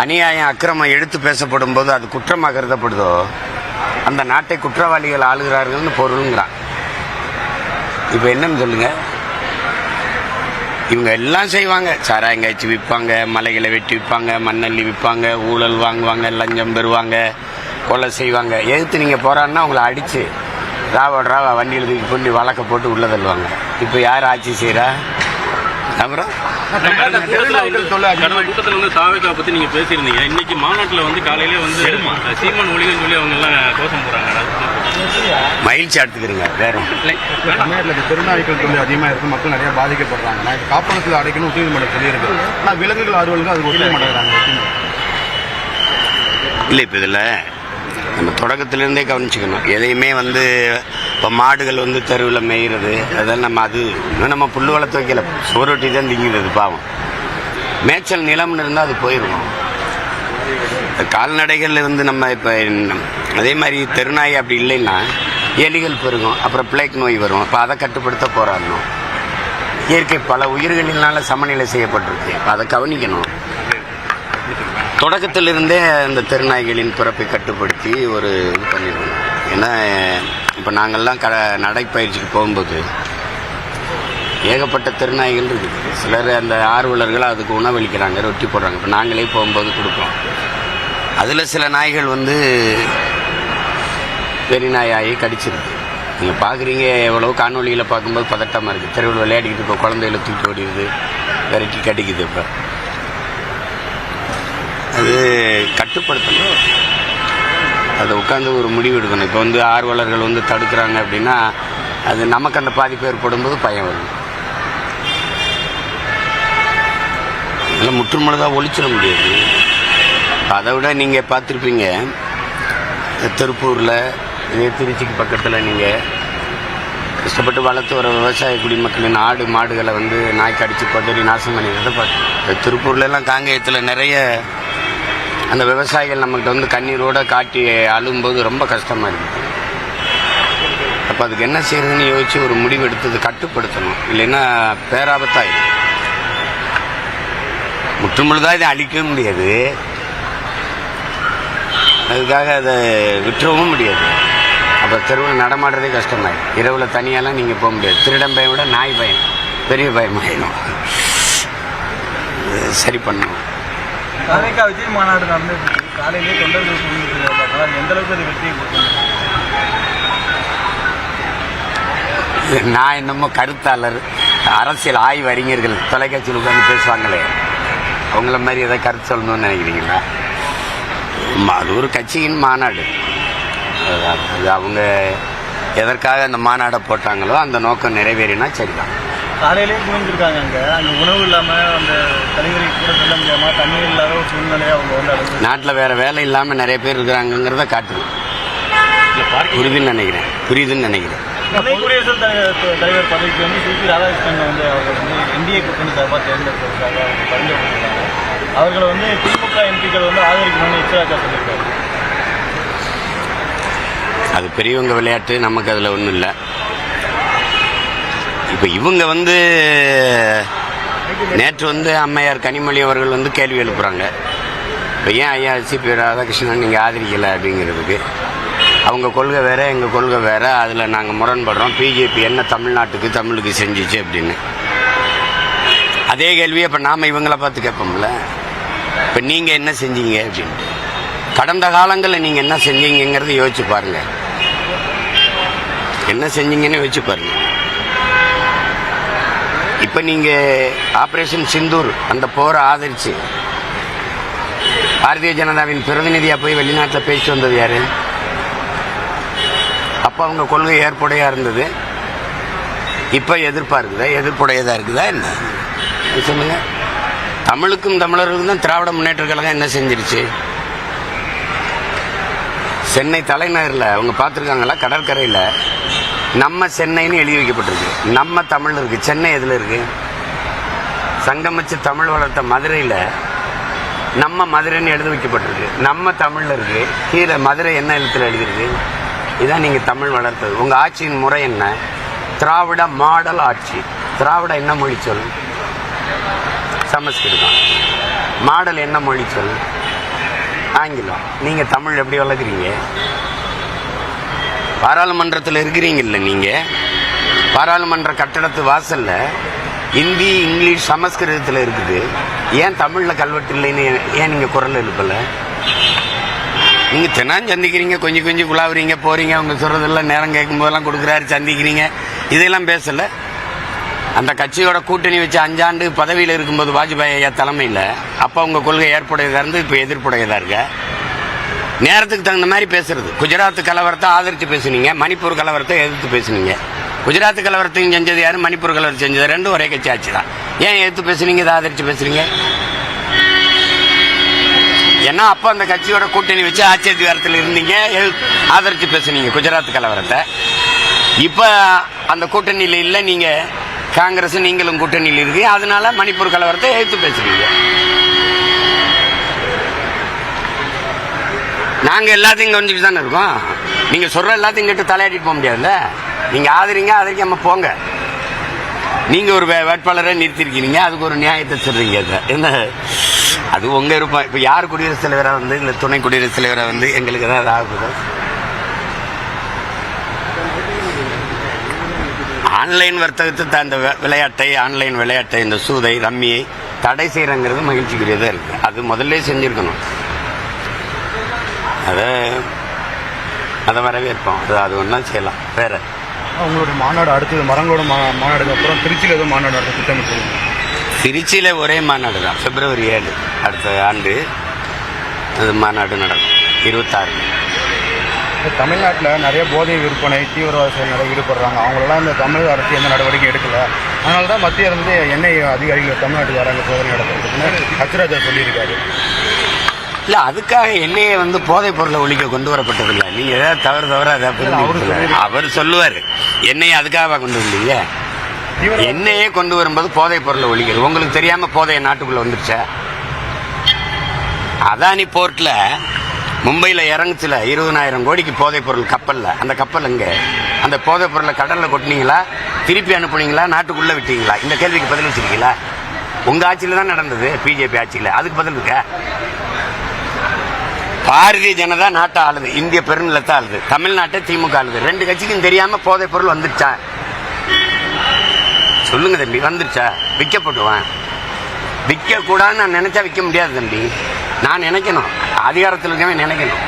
அநியாயம் அக்கிரமம் எடுத்து பேசப்படும் போது அது குற்றமாக கருதப்படுதோ அந்த நாட்டை குற்றவாளிகள் ஆளுகிறார்கள்னு பொருளுங்கிறான். இப்போ என்னன்னு சொல்லுங்க. இவங்க எல்லாம் செய்வாங்க. சாராயங்காய்ச்சி விற்பாங்க மலைகளை வெட்டி விற்பாங்க மண்ணள்ளி விற்பாங்க ஊழல் வாங்குவாங்க லஞ்சம் பெறுவாங்க கொலை செய்வாங்க. எதிர்த்து நீங்கள் போகிறான்னா உங்களை அடித்து ராவா ராவா வண்டியில் தூக்கி பண்ணி வழக்க போட்டு உள்ள தள்ளுவாங்க. இப்போ யார் ஆட்சி செய்கிறா அப்புறம் கடந்த கூட்டத்துல வந்து- கடந்த கூட்டத்துல வந்து தாவேகா பத்தி நீங்க பேசியிருந்தீங்க. இன்னைக்கு மாநாட்டுல வந்து காலையிலே வந்து சீமான் ஒளிகன்னு சொல்லி அவங்க எல்லாம் கோஷம் போறாங்க மகிழ்ச்சி எடுத்துக்கிறீங்க வேற. தமிழ்நாட்டில் திருநாய்கள் தொழில் அதிகமாக இருக்கு மக்கள் நிறைய பாதிக்கப்படுறாங்க. நான் காப்பகத்தில் அடைக்கணும் உச்சநீதிமன்றம் சொல்லியிருக்கு. ஆனால் விலங்குகள் ஆர்வலுக்கு அது ஒத்துழைக்க மாட்டேங்கிறாங்க இல்லை இப்போ இதில் நம்ம தொடக்கத்திலேருந்தே கவனிச்சுக்கணும். எதையுமே வந்து இப்போ மாடுகள் வந்து தெருவில் மேய்கிறது அதெல்லாம் நம்ம அது இன்னும் நம்ம புல் வளர்த்து வைக்கல. சோரொட்டி தான் திங்கிறது பாவம். மேய்ச்சல் நிலம்னு இருந்தால் அது போயிடும் கால்நடைகள் இருந்து நம்ம இப்போ அதே மாதிரி தெருநாய் அப்படி இல்லைன்னா எலிகள் பெருகும் அப்புறம் பிளேக் நோய் வரும். அப்போ அதை கட்டுப்படுத்த போராடணும் இயற்கை பல உயிர்களினால சமநிலை செய்யப்பட்டிருக்கு. அதை கவனிக்கணும். தொடக்கத்திலிருந்தே அந்த தெருநாய்களின் பிறப்பை கட்டுப்படுத்தி ஒரு இது பண்ணிடணும் ஏன்னா இப்போ நாங்கள்லாம் க நடைப்பயிற்சிக்கு போகும்போது ஏகப்பட்ட திருநாய்கள் இருக்குது. சிலர் அந்த ஆர்வலர்கள் அதுக்கு உணவளிக்கிறாங்க ரொட்டி போடுறாங்க. இப்போ நாங்களே போகும்போது கொடுப்போம். அதில் சில நாய்கள் வந்து வெறி நாயாகி கடிச்சிருக்கு நீங்கள் பார்க்குறீங்க எவ்வளோ காணொலியில் பார்க்கும்போது பதட்டமாக இருக்குது தெருவில் விளையாடிக்கிட்டு இப்போ குழந்தைகளை தூக்கி ஓடிடுது விரட்டி கடிக்குது இப்போ. அது கட்டுப்படுத்தணும். அதை உட்காந்து ஒரு முடிவு எடுக்கணும். இப்போ வந்து ஆர்வலர்கள் வந்து தடுக்கிறாங்க அப்படின்னா அது நமக்கு அந்த பாதிப்பு ஏற்படும் போது பயம் வரும் அதெல்லாம் முற்றுமுழுதாக ஒழிச்சிட முடியாது. அதை விட நீங்கள் பார்த்துருப்பீங்க. திருப்பூரில் இதே திருச்சிக்கு பக்கத்தில் நீங்கள் கஷ்டப்பட்டு வளர்த்து வர விவசாய குடிமக்களின் ஆடு மாடுகளை வந்து நாய்க்கு அடித்து கொதறி நாசம் பண்ணிக்கிறத பார்த்து திருப்பூர்லலாம் காங்கேயத்தில் நிறைய அந்த விவசாயிகள் நம்மகிட்ட வந்து கண்ணீரோட காட்டி அழும்போது ரொம்ப கஷ்டமாக இருக்குது அப்போ அதுக்கு என்ன செய்யறதுன்னு யோசிச்சு ஒரு முடிவு எடுத்தது கட்டுப்படுத்தணும். இல்லைன்னா பேராபத்தாயிடும். முற்றுமுழுதாக இதை அழிக்கவும் முடியாது. அதுக்காக அதை விட்டுறவும் முடியாது. அப்போ தெருவில் நடமாடுறதே கஷ்டமாயிடும். இரவில் தனியாலாம் நீங்கள் போக முடியாது. திருடன் பயம் விட நாய் பயம் பெரிய பயமாயிடும் சரி பண்ணணும். அமெரிக்கா விஜய் மாநாடு நடந்துட்டு இருக்கு. காலையிலேயே தொண்டர்கள் கூடிட்டு இருக்காங்க எந்த அளவுக்கு அது வெற்றியை கொடுக்கும்? நான் என்னமோ கருத்தாளர் அரசியல் ஆய்வு அறிஞர்கள் தொலைக்காட்சியில் உட்காந்து பேசுவாங்களே. அவங்கள மாதிரி எதை கருத்து சொல்லணும்னு நினைக்கிறீங்களா? அது ஒரு கட்சியின் மாநாடு. அது அவங்க எதற்காக அந்த மாநாடை போட்டாங்களோ அந்த நோக்கம் நிறைவேறினா சரிதான். காலையிலேயே குவிஞ்சிருக்காங்க அங்க. அங்க உணவு இல்லாம அந்த தலைவரை கூட செல்ல முடியாம தண்ணீர் இல்லாத ஒரு சூழ்நிலையை அவங்க வந்து நாட்டில் வேற வேலை இல்லாமல் நிறைய பேர் இருக்கிறாங்கங்கிறத காட்டுது புரியுதுன்னு நினைக்கிறேன். புரியுதுன்னு நினைக்கிறேன். குடியரசுத் தலைவர் தலைவர் பதவிக்கு வந்து சி. பி. ராதாகிருஷ்ணன் வந்து அவர்கள் வந்து இந்திய கூட்டணி சார்பாக தேர்ந்தெடுப்பதற்காக அவங்க பரிந்துரைச்சிருக்காங்க. அவர்களை வந்து திமுக எம்பிக்கள் வந்து ஆதரிக்கணும்னு எச்சராஜா சொல்லியிருக்காரு. அது பெரியவங்க விளையாட்டு நமக்கு அதில் ஒன்றும் இல்லை. இப்போ இவங்க வந்து நேற்று வந்து அம்மையார் கனிமொழி அவர்கள் வந்து கேள்வி எழுப்புறாங்க. இப்போ ஏன் ஐயா சிபி ராதாகிருஷ்ணன் நீங்கள் ஆதரிக்கலை அப்படிங்கிறதுக்கு? அவங்க கொள்கை வேறு எங்கள் கொள்கை வேறு அதில் நாங்கள் முரண்படுறோம். பிஜேபி என்ன தமிழ்நாட்டுக்கு தமிழுக்கு செஞ்சுச்சு அப்படின்னு. அதே கேள்வியை இப்போ நாம் இவங்கள பார்த்து கேட்போம்ல. இப்போ நீங்கள் என்ன செஞ்சீங்க அப்படின்ட்டு. கடந்த காலங்களில் நீங்கள் என்ன செஞ்சீங்கிறத யோசிச்சு பாருங்கள் என்ன செஞ்சீங்கன்னு யோசிச்சு பாருங்கள் இப்போ நீங்கள் ஆப்ரேஷன் சிந்தூர் அந்த போரை ஆதரிச்சு பாரதிய ஜனதாவின் பிரதிநிதியாக போய் வெளிநாட்டில் பேசி வந்தது யார்? அப்போ அவங்க கொள்கை ஏற்புடையாக இருந்தது. இப்போ எதிர்ப்பாக இருக்குதா? எதிர்ப்புடையதாக இருக்குதா என்ன? சொல்லுங்கள் தமிழுக்கும் தமிழருக்கும் தான் திராவிட முன்னேற்ற கழகம் என்ன செஞ்சிருச்சு? சென்னை தலைநகரில் அவங்க பார்த்துருக்காங்களா? கடற்கரையில். நம்ம சென்னைன்னு எழுதி வைக்கப்பட்டிருக்கு. நம்ம தமிழ் இருக்குது சென்னை எதில் இருக்குது சங்கமிச்சு தமிழ் வளர்த்த மதுரையில் நம்ம மதுரைன்னு எழுதி வைக்கப்பட்டிருக்கு. நம்ம தமிழில் இருக்குது கீழே மதுரை என்ன எழுத்தில் எழுதியிருக்கு? இதான் நீங்கள் தமிழ் வளர்த்தது. உங்கள் ஆட்சியின் முறை என்ன? திராவிட மாடல் ஆட்சி. திராவிட என்ன மொழி சொல்? சமஸ்கிருதம். மாடல் என்ன மொழி சொல்? ஆங்கிலம். நீங்கள் தமிழ் எப்படி வளர்க்குறீங்க? பாராளுமன்றத்தில் இருக்கிறீங்கல்ல நீங்கள் பாராளுமன்ற கட்டடத்து வாசலில் ஹிந்தி இங்கிலீஷ் சமஸ்கிருதத்தில் இருக்குது. ஏன் தமிழில் கல்வெட்டு இல்லைன்னு ஏன் நீங்கள் குரல் எழுப்பலை? நீங்கள் தினம் சந்திக்கிறீங்க கொஞ்சம் கொஞ்சம் குழாவுறீங்க போகிறீங்க அவங்க சொல்கிறதெல்லாம் நேரம் கேட்கும் போதெல்லாம் கொடுக்குறாரு சந்திக்கிறீங்க. இதெல்லாம் பேசலை. அந்த கட்சியோட கூட்டணி வச்சு அஞ்சாண்டு பதவியில் இருக்கும்போது வாஜ்பாய் ஐயா தலைமையில் அப்போ உங்கள் கொள்கை ஏற்புடையதாக இருந்து இப்போ எதிர்ப்புடையதாக இருக்க? நேரத்துக்கு தகுந்த மாதிரி பேசுறது. குஜராத் கலவரத்தை ஆதரித்து பேசுனீங்க மணிப்பூர் கலவரத்தை எதிர்த்து பேசுனீங்க. குஜராத் கலவரத்தையும் செஞ்சது யாரு? மணிப்பூர் கலவரம் செஞ்சது ரெண்டும் ஒரே கட்சி ஆட்சி தான். ஏன் எதிர்த்து பேசுனீங்க இதை ஆதரித்து பேசுறீங்க? ஏன்னா அப்போ அந்த கட்சியோட கூட்டணி வச்சு ஆட்சி அதிகாரத்தில் இருந்தீங்க ஆதரித்து பேசுனீங்க குஜராத் கலவரத்தை. இப்போ அந்த கூட்டணியில் இல்லை நீங்கள் காங்கிரஸ் நீங்களும் கூட்டணியில் இருக்கீங்க அதனால மணிப்பூர் கலவரத்தை எதிர்த்து பேசுறீங்க. நாங்கள் எல்லாத்தையும் கவனிச்சுட்டு தானே இருக்கோம்? நீங்கள் சொல்கிற எல்லாத்தையும் கேட்டு தலையாட்டிட்டு போக முடியாதுல்ல? நீங்கள் ஆதரிங்க நம்ம போங்க. நீங்கள் ஒரு வே- வேட்பாளரை நிறுத்திருக்கீங்க அதுக்கு ஒரு நியாயத்தை சொல்கிறீங்க அதுல. என்ன? அது உங்கள் இருப்போம் இப்போ யார் குடியரசுத் தலைவராக வந்து இந்த துணை குடியரசுத் தலைவராக வந்து எங்களுக்கு ஏதாவது ஆகுது? ஆன்லைன் வர்த்தகத்தை த- அந்த விளையாட்டை ஆன்லைன் விளையாட்டை இந்த சூதை ரம்மியை தடை செய்கிறங்கிறது மகிழ்ச்சிக்குரியதாக இருக்குது அது முதல்ல செஞ்சுருக்கணும். அதை அதை வரவேற்போம் அது அது ஒன்றா செய்யலாம். வேற. உங்களுடைய மாநாடு அடுத்தது மரங்களோட மா- மாநாடுக்கு அப்புறம் திருச்சியில் ஏதோ மாநாடு நடத்த திட்டமிட்டு திருச்சியில ஒரே மாநாடு தான். பிப்ரவரி ஏழு அடுத்த ஆண்டு அது மாநாடு நடக்கும். இருபத்தாறு. தமிழ்நாட்டில் நிறைய போதை விற்பனை தீவிரவாத செயல் நிறைய ஈடுபடுறாங்க. அவங்களெல்லாம் இந்த தமிழக அரசு எந்த நடவடிக்கை எடுக்கல. அதனால தான் மத்திய அரசு எண்ணெய் அதிகாரிகள் தமிழ்நாட்டுக்கு வராங்க சோதனை நடத்துறதுக்குன்னு ஹச்ராஜா சொல்லியிருக்காரு. இல்ல அதுக்காக என்னையே வந்து போதைப் பொருளை ஒழிக்க கொண்டு வரப்பட்டதில்லை நீங்க ஏதாவது தவறு தவறு அதை புரிஞ்சுக்கல. அவர் சொல்லுவாரு. என்னையை அதுக்காக கொண்டு தீவிரவாத என்னையே கொண்டு வரும்போது போதைப் பொருளை ஒழிக்கிறது. உங்களுக்கு தெரியாம போதைய நாட்டுக்குள்ள வந்துருச்சா? அதானி போர்ட்ல மும்பையில இறங்குச்சுல இருபதனாயிரம் கோடிக்கு போதைப் பொருள் கப்பல்ல. அந்த கப்பல் எங்க? அந்த போதைப் பொருளை கடல்ல கொட்டினீங்களா? திருப்பி அனுப்புனீங்களா? நாட்டுக்குள்ள விட்டீங்களா? இந்த கேள்விக்கு பதில் வச்சிருக்கீங்களா? உங்க ஆட்சியில தான் நடந்தது பிஜேபி ஆட்சியில. அதுக்கு பதில் இருக்க? பாரதிய ஜனதா நாட்டை ஆளுது இந்திய பெருநிலத்தை ஆளுது தமிழ்நாட்டை திமுக ஆளுது. ரெண்டு கட்சிக்கும் தெரியாம போதைப் பொருள் வந்துருச்சா? சொல்லுங்க தம்பி வந்துருச்சா? விற்கப்படுவேன். விற்க கூடாதுன்னு நான் நினைச்சா விற்க முடியாது தம்பி. நான் நினைக்கணும். அதிகாரத்தில் இருக்கவே நினைக்கணும்.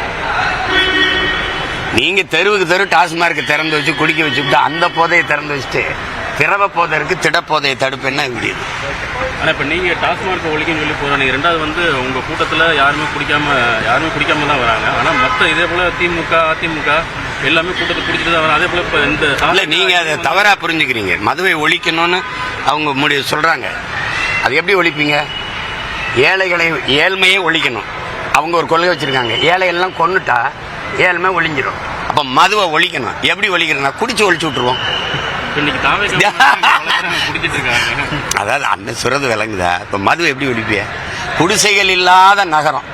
நீங்க தெருவுக்கு தெரு டாஸ்மார்க்கு திறந்து வச்சு குடிக்க வச்சுக்கிட்டு அந்த போதையை திறந்து வச்சுட்டு திரவ போதை இருக்கு திடப்போதையை தடுப்புன்னா முடியுது ஆனா இப்ப நீங்க டாஸ்மார்க் ஒழிக்கன்னு சொல்லி போறீங்க ரெண்டாவது வந்து உங்க கூட்டத்துல யாருமே குடிக்காம யாருமே குடிக்காம தான் வராங்க. ஆனா மத்த இதே போல திமுக அதிமுக எல்லாமே கூட்டத்தை குடிச்சிட்டு தான் வராங்க. அதே போல இப்ப இந்த இல்ல நீங்க அதை தவறா புரிஞ்சுக்கிறீங்க. மதுவை ஒழிக்கணும்னு அவங்க முடி சொல்றாங்க. அது எப்படி ஒழிப்பீங்க? ஏழைகளை ஏழ்மையே ஒழிக்கணும். அவங்க ஒரு கொள்கை வச்சிருக்காங்க. ஏழைகள்லாம் கொன்னுட்டா ஏழ்மை ஒழிஞ்சிரும். அப்ப மதுவை ஒழிக்கணும். எப்படி ஒழிக்கிறோம்னா குடிச்சு ஒழிச்சு விட்டுருவோம். அதாவது அண்ணன் சுரது விளங்குதா இப்ப மது எப்படி ஒழிப்பிய குடிசைகள் இல்லாத நகரம்.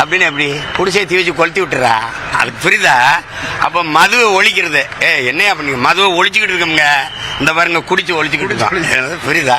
அப்படின்னு எப்படி? குடிசையை தீ வச்சு கொளுத்தி விட்டுறா? அதுக்கு புரியுதா? அப்ப மதுவை ஒழிக்கிறது. ஏ என்னையா பண்ணீங்க மதுவை ஒழிச்சுக்கிட்டு இருக்கோங்க இந்த பாருங்க குடிச்சு ஒழிச்சுக்கிட்டு இருக்கோம். புரியுதா?